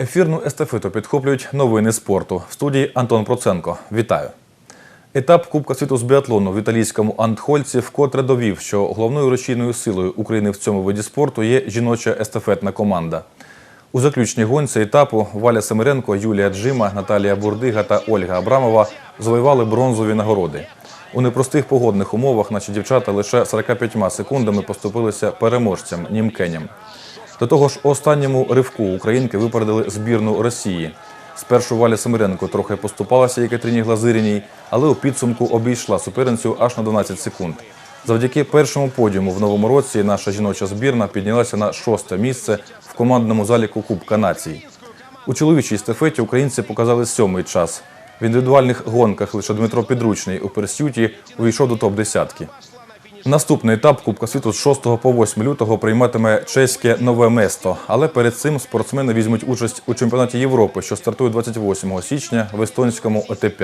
Ефірну естафету підхоплюють новини спорту. В студії Антон Проценко. Вітаю. Етап Кубка світу з біатлону в італійському Антхольці вкотре довів, що головною рушійною силою України в цьому виді спорту є жіноча естафетна команда. У заключній гонці етапу Валя Семиренко, Юлія Джима, Наталія Бурдига та Ольга Абрамова завоювали бронзові нагороди. У непростих погодних умовах наші дівчата лише 45 секундами поступилися переможцям німкеням. До того ж, останньому ривку українки випередили збірну Росії. Спершу Валя Семиренко трохи поступалася Екатерині Глазиріній, але у підсумку обійшла суперницю аж на 12 секунд. Завдяки першому подіуму в новому році наша жіноча збірна піднялася на шосте місце в командному заліку Кубка націй. У чоловічій естафеті українці показали сьомий час. В індивідуальних гонках лише Дмитро Підручний у персюті увійшов до топ-десятки. Наступний етап Кубка світу з 6 по 8 лютого прийматиме чеське нове место. Але перед цим спортсмени візьмуть участь у чемпіонаті Європи, що стартує 28 січня в естонському ОТП.